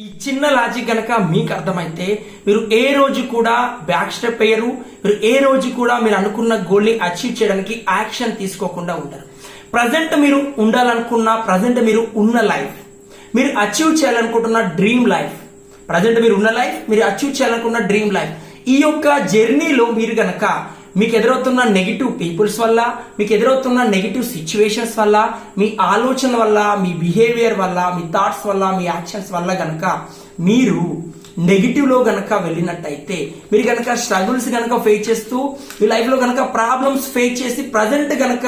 ఈ చిన్న లాజిక్ గనక మీకు అర్థమైతే మీరు ఏ రోజు కూడా బ్యాక్ స్టెప్ అయ్యరు మీరు ఏ రోజు కూడా మీరు అనుకున్న గోల్ని అచీవ్ చేయడానికి యాక్షన్ తీసుకోకుండా ఉంటారు. ప్రజెంట్ మీరు ఉండాలనుకున్న ప్రజెంట్ మీరు ఉన్న లైఫ్ మీరు అచీవ్ చేయాలనుకుంటున్న డ్రీమ్ లైఫ్ ప్రజెంట్ మీరు ఉన్న లైఫ్ మీరు అచీవ్ చేయాలనుకున్న డ్రీమ్ లైఫ్ ఈ యొక్క జర్నీలో మీరు గనక మీకు ఎదురవుతున్న నెగిటివ్ పీపుల్స్ వల్ల మీకు ఎదురవుతున్న నెగిటివ్ సిచ్యువేషన్స్ వల్ల మీ ఆలోచన వల్ల మీ బిహేవియర్ వల్ల మీ థాట్స్ వల్ల మీ యాక్షన్స్ వల్ల గనక మీరు నెగిటివ్లో గనక వెళ్ళినట్టయితే మీరు గనక స్ట్రగుల్స్ గనక ఫేస్ చేస్తూ మీ లైఫ్లో గనక ప్రాబ్లమ్స్ ఫేస్ చేసి ప్రజెంట్ గనక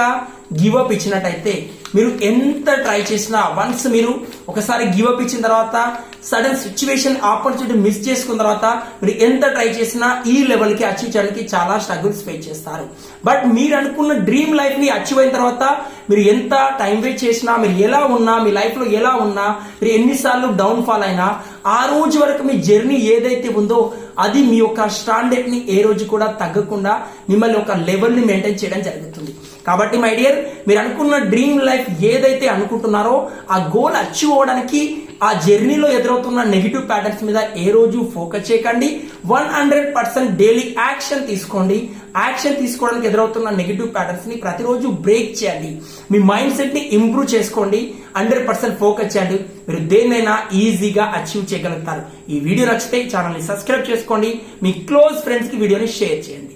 గివ్ అప్ ఇచ్చినట్టయితే మీరు ఎంత ట్రై చేసినా వన్స్ మీరు ఒకసారి గివ్ అప్ ఇచ్చిన తర్వాత సడన్ సిచ్యువేషన్ ఆపర్చునిటీ మిస్ చేసుకున్న తర్వాత మీరు ఎంత ట్రై చేసినా ఈ లెవెల్కి అచీవ్ చేయడానికి చాలా స్ట్రగుల్స్ ఫేస్ చేస్తారు. బట్ మీరు అనుకున్న డ్రీమ్ లైఫ్ని అచీవ్ అయిన తర్వాత మీరు ఎంత టైం వేస్ట్ చేసినా మీరు ఎలా ఉన్నా మీ లైఫ్లో ఎలా ఉన్నా మీరు ఎన్నిసార్లు డౌన్ ఫాల్ అయినా ఆ రోజు వరకు మీ జర్నీ ఏదైతే ఉందో అది మీ యొక్క స్టాండర్డ్ని ఏ రోజు కూడా తగ్గకుండా మిమ్మల్ని ఒక లెవెల్ని మెయింటైన్ చేయడం జరుగుతుంది. కాబట్టి మై డియర్ మీరు అనుకున్న డ్రీమ్ లైఫ్ ఏదైతే అనుకుంటున్నారో ఆ గోల్ అచీవ్ అవ్వడానికి ఆ జర్నీలో ఎదురవుతున్న నెగిటివ్ ప్యాటర్న్స్ మీద ఏ రోజు ఫోకస్ చేయకండి. One hundred percent daily action తీసుకోండి. యాక్షన్ తీసుకోవడానికి ఎదురవుతున్న నెగిటివ్ ప్యాటర్న్స్ని ప్రతిరోజు బ్రేక్ చేయండి. మీ మైండ్ సెట్ని ఇంప్రూవ్ చేసుకోండి. హండ్రెడ్ పర్సెంట్ ఫోకస్ చేయండి. మీరు దేన్నైనా ఈజీగా అచీవ్ చేయగలుగుతారు. ఈ వీడియో నచ్చితే ఛానల్ని సబ్స్క్రైబ్ చేసుకోండి. మీ క్లోజ్ ఫ్రెండ్స్కి వీడియోని షేర్ చేయండి.